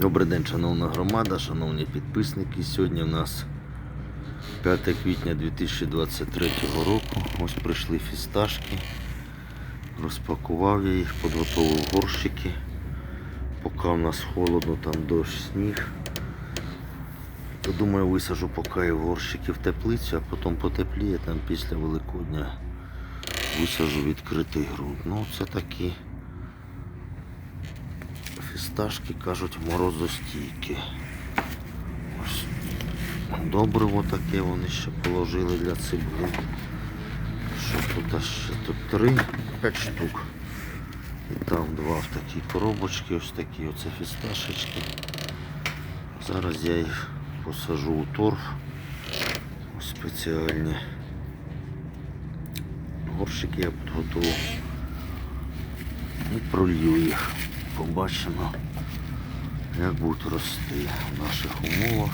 Добрий день, шановна громада, шановні підписники. Сьогодні у нас 5 квітня 2023 року. Ось прийшли фісташки. Розпакував я їх, підготував горщики. Поки у нас холодно, там дощ, сніг. То думаю, висажу поки і горщики в теплицю, а потім потепліє там після Великодня висажу відкритий ґрунт. Ну, це такі фісташки, кажуть, морозостійкі. Ось. Добриво таке вони ще положили для цибулі. Що тут ще? Тут три, п'ять штук. І там два в такій коробочці, ось такі оце фісташечки. Зараз я їх посажу у торф. Ось спеціальні горщики я підготував. І пролью їх. Побачимо, як будуть рости в наших умовах.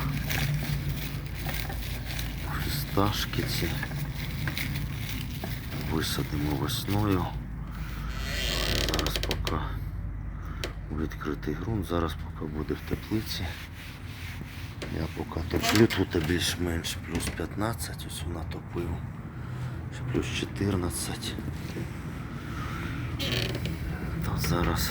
Фісташки ці висадимо весною. Зараз поки відкритий ґрунт, зараз поки буде в теплиці. Я поки топлю, тут більш-менш плюс 15, ось вона топив. Плюс 14. То зараз